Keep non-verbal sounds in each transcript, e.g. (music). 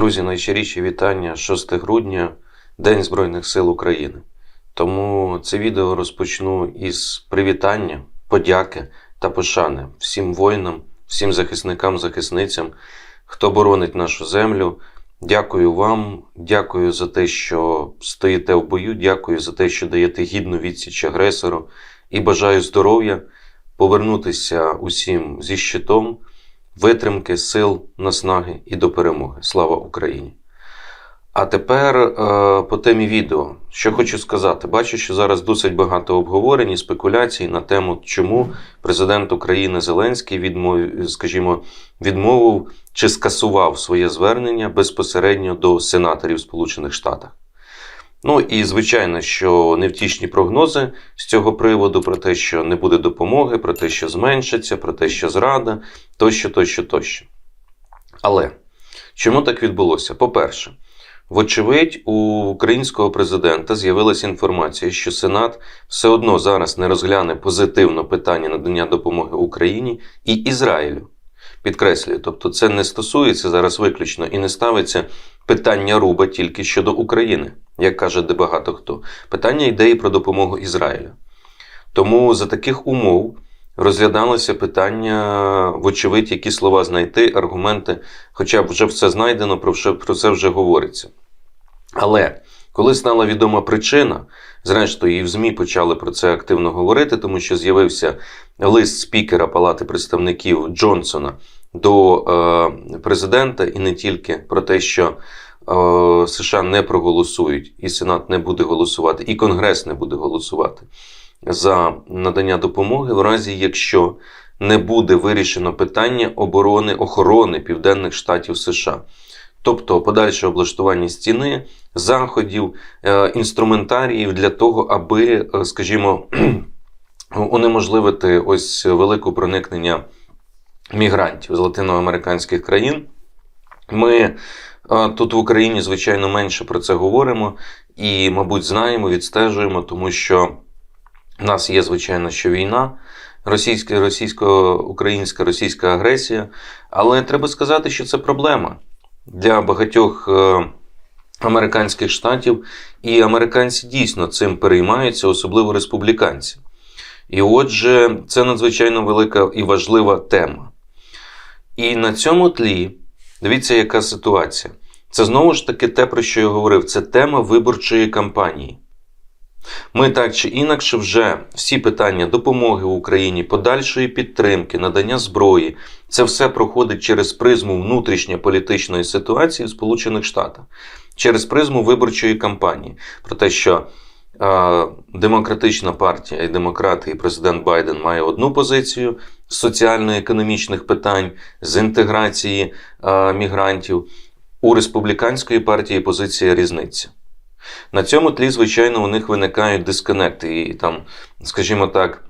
Друзі, найщиріші вітання 6 грудня, День Збройних сил України. Тому це відео розпочну із привітання, подяки та пошани всім воїнам, всім захисникам, захисницям, хто боронить нашу землю. Дякую вам, дякую за те, що стоїте в бою, дякую за те, що даєте гідну відсіч агресору і бажаю здоров'я, повернутися усім зі щитом, витримки, сил, наснаги і до перемоги. Слава Україні! А тепер е, по темі відео. Що хочу сказати, бачу, що зараз досить багато обговорень і спекуляцій на тему, чому президент України Зеленський відмов, скажімо, відмовив чи скасував своє звернення безпосередньо до сенаторів Сполучених Штатів. Ну і звичайно, що невтішні прогнози з цього приводу про те, що не буде допомоги, про те, що зменшиться, про те, що зрада, тощо, тощо, тощо. Але чому так відбулося? По-перше, Вочевидь, у українського президента з'явилася інформація, що Сенат все одно зараз не розгляне позитивно питання надання допомоги Україні і Ізраїлю. Підкреслюю, тобто це не стосується зараз виключно і не ставиться питання руба тільки щодо України, як каже де багато хто. Питання йде і про допомогу Ізраїлю. Тому за таких умов розглядалося питання, вочевидь, які слова знайти, аргументи, хоча б вже все знайдено, про це вже говориться. Але коли стала відома причина, зрештою, і в ЗМІ почали про це активно говорити, тому що з'явився лист спікера Палати представників Джонсона до е, президента, і не тільки про те, що е, США не проголосують, і Сенат не буде голосувати, і Конгрес не буде голосувати за надання допомоги, в разі якщо не буде вирішено питання оборони охорони південних штатів США. Тобто подальше облаштування стіни, заходів, е, інструментаріїв для того, аби, е, скажімо, (clears throat) унеможливити ось велике проникнення мігрантів з латиноамериканських країн. Ми е, тут в Україні, звичайно, менше про це говоримо і, мабуть, знаємо, відстежуємо, тому що в нас є, звичайно, що війна. Російська, російсько-українська російська агресія, але треба сказати, що це проблема для багатьох американських штатів, і американці дійсно цим переймаються, особливо республіканці. І отже, це надзвичайно велика і важлива тема. І на цьому тлі, дивіться, яка ситуація. Це знову ж таки те, про що я говорив, це тема виборчої кампанії. Ми так чи інакше вже всі питання допомоги Україні, подальшої підтримки, надання зброї, це все проходить через призму внутрішньополітичної ситуації в Сполучених Штатах, через призму виборчої кампанії. Про те, що е, демократична партія і демократи, і президент Байден має одну позицію з соціально-економічних питань, з інтеграції е, мігрантів. У республіканської партії позиція різниця. На цьому тлі, звичайно, у них виникають дисконекти і там, скажімо так,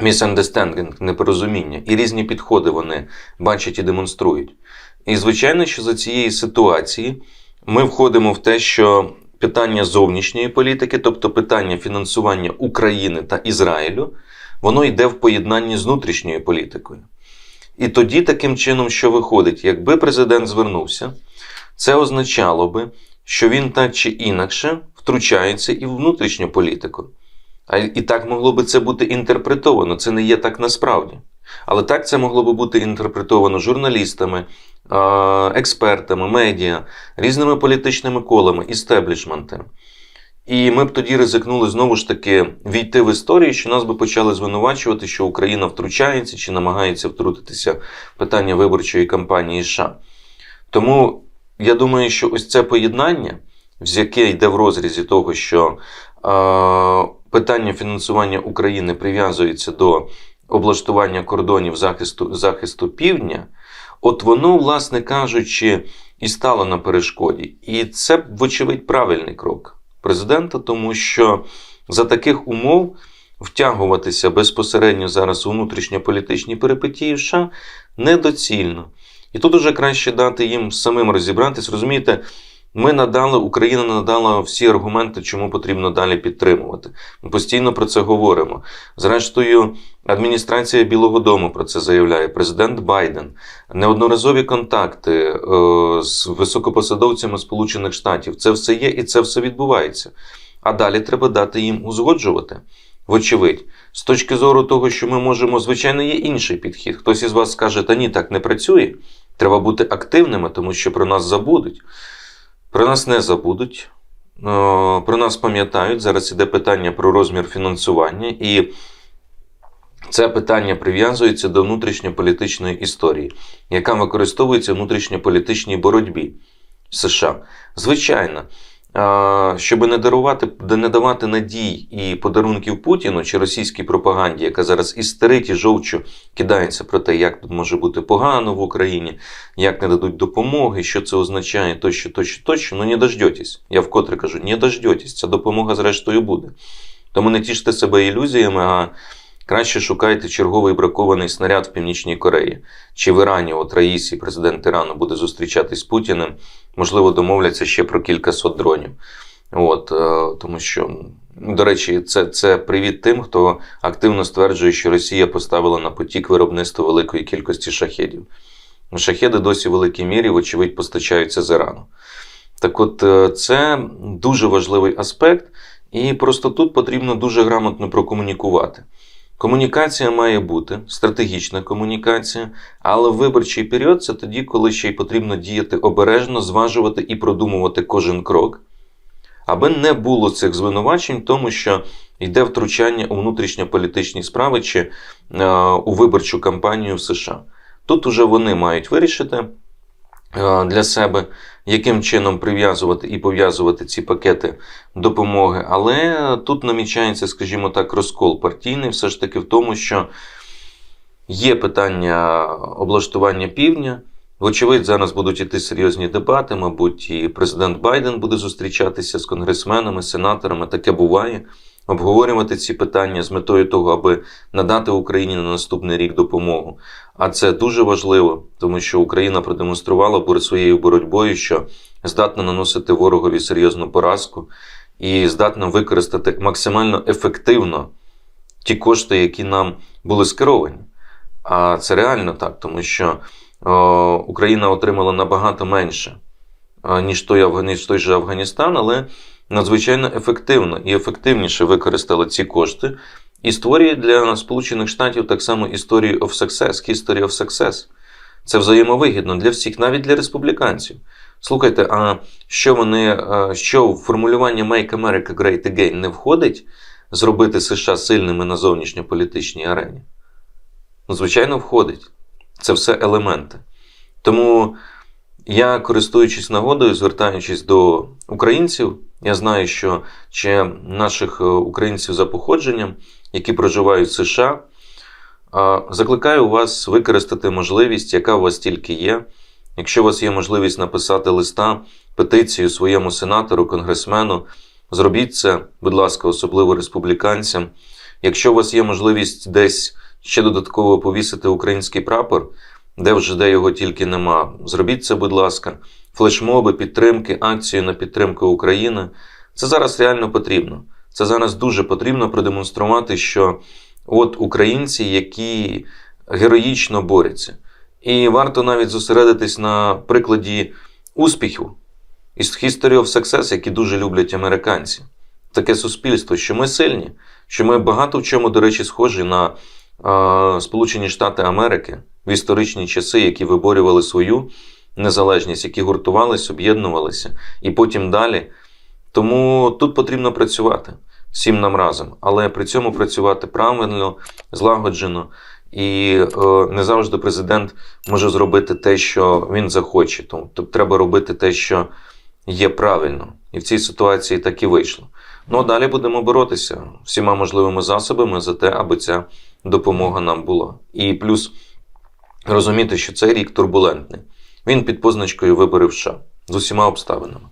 misunderstanding, непорозуміння, і різні підходи вони бачать і демонструють. І, звичайно, що за цієї ситуації ми входимо в те, що питання зовнішньої політики, тобто питання фінансування України та Ізраїлю, воно йде в поєднанні з внутрішньою політикою. І тоді таким чином, що виходить, якби президент звернувся, це означало би, що він так чи інакше втручається і в внутрішню політику. А і так могло би це бути інтерпретовано. Це не є так насправді. Але так це могло би бути інтерпретовано журналістами, експертами, медіа, різними політичними колами, істеблішментом. І ми б тоді ризикнули знову ж таки війти в історію, що нас би почали звинувачувати, що Україна втручається чи намагається втрутитися в питання виборчої кампанії США. Тому я думаю, що ось це поєднання, з яке йде в розрізі того, що е, питання фінансування України прив'язується до облаштування кордонів захисту, захисту півдня, от воно, власне кажучи, і стало на перешкоді. І це, вочевидь, правильний крок президента, тому що за таких умов. Втягуватися безпосередньо зараз у внутрішньополітичні перипетії США недоцільно. І тут уже краще дати їм самим розібратись. Розумієте, Ми надали, Україна надала всі аргументи, чому потрібно далі підтримувати. Ми постійно про це говоримо. Зрештою, адміністрація Білого Дому про це заявляє. Президент Байден, неодноразові контакти е, з високопосадовцями Сполучених Штатів. Це все є і це все відбувається. А далі треба дати їм узгоджувати. Вочевидь, з точки зору того, що ми можемо, звичайно, є інший підхід. Хтось із вас скаже, та ні, так не працює. Треба бути активними, тому що про нас забудуть. Про нас не забудуть. Е, Про нас пам'ятають. Зараз іде питання про розмір фінансування, і це питання прив'язується до внутрішньополітичної історії, яка використовується в внутрішньополітичній боротьбі США. Звичайно, щоб не дарувати, не давати надій і подарунків Путіну чи російській пропаганді, яка зараз істерить і жовчу кидається про те, як тут може бути погано в Україні, як не дадуть допомоги, що це означає, тощо, тощо, тощо. Ну не дождетесь. Я вкотре кажу, не дождетесь. Ця допомога зрештою буде. Тому не тіште себе ілюзіями, а краще шукайте черговий бракований снаряд в Північній Кореї. Чи в Ірані, от Раїсі, президент Ірану, буде зустрічатись з Путіним, можливо, домовляться ще про кількасот дронів. От, е, тому що, до речі, це, це привіт тим, хто активно стверджує, що Росія поставила на потік виробництво великої кількості шахедів. Шахеди досі в великій мірі, вочевидь, постачаються з Ірану. Так от, е, це дуже важливий аспект, і просто тут потрібно дуже грамотно прокомунікувати. Комунікація має бути, стратегічна комунікація, але виборчий період це тоді, коли ще й потрібно діяти обережно, зважувати і продумувати кожен крок, аби не було цих звинувачень, тому що йде втручання у внутрішньополітичні справи чи е, у виборчу кампанію в США. Тут уже вони мають вирішити для себе, яким чином прив'язувати і пов'язувати ці пакети допомоги. Але тут намічається, скажімо так, розкол партійний, все ж таки в тому, що є питання облаштування півдня. Вочевидь, зараз будуть іти серйозні дебати. Мабуть, і президент Байден буде зустрічатися з конгресменами, сенаторами. Таке буває. Обговорювати ці питання з метою того, аби надати Україні на наступний рік допомогу. А це дуже важливо, тому що Україна продемонструвала своєю боротьбою, що здатна наносити ворогові серйозну поразку і здатна використати максимально ефективно ті кошти, які нам були скеровані. А це реально так, тому що о, Україна отримала набагато менше, ніж той, ніж той же Афганістан, але надзвичайно ефективно і ефективніше використала ці кошти і створює для Сполучених Штатів так само історію of success, history of success. Це взаємовигідно для всіх, навіть для республіканців. Слухайте, а що вони, що в формулювання Make America Great Again не входить зробити США сильними на зовнішньополітичній арені? Ну, звичайно, входить. Це все елементи. Тому я, користуючись нагодою, звертаючись до українців, я знаю, що ще наших е, українців за походженням, які проживають в США, закликаю вас використати можливість, яка у вас тільки є. Якщо у вас є можливість написати листа, петицію своєму сенатору, конгресмену, зробіть це, будь ласка, особливо республіканцям. Якщо у вас є можливість десь ще додатково повісити український прапор, де вже де його тільки нема, зробіть це, будь ласка. Флешмоби, підтримки, акції на підтримку України. Це зараз реально потрібно. Це зараз дуже потрібно продемонструвати, що от українці, які героїчно борються. І варто навіть зосередитись на прикладі успіху із History of Success, які дуже люблять американці. Таке суспільство, що ми сильні, що ми багато в чому, до речі, схожі на е, Сполучені Штати Америки в історичні часи, які виборювали свою незалежність, які гуртувалися, об'єднувалися, і потім далі. Тому тут потрібно працювати всім нам разом, але при цьому працювати правильно, злагоджено. І е, не завжди президент може зробити те, що він захоче. Тобто треба робити те, що є правильно. І в цій ситуації так і вийшло. Ну а далі будемо боротися всіма можливими засобами за те, аби ця допомога нам була. І плюс розуміти, що цей рік турбулентний. Він під позначкою виборів США з усіма обставинами.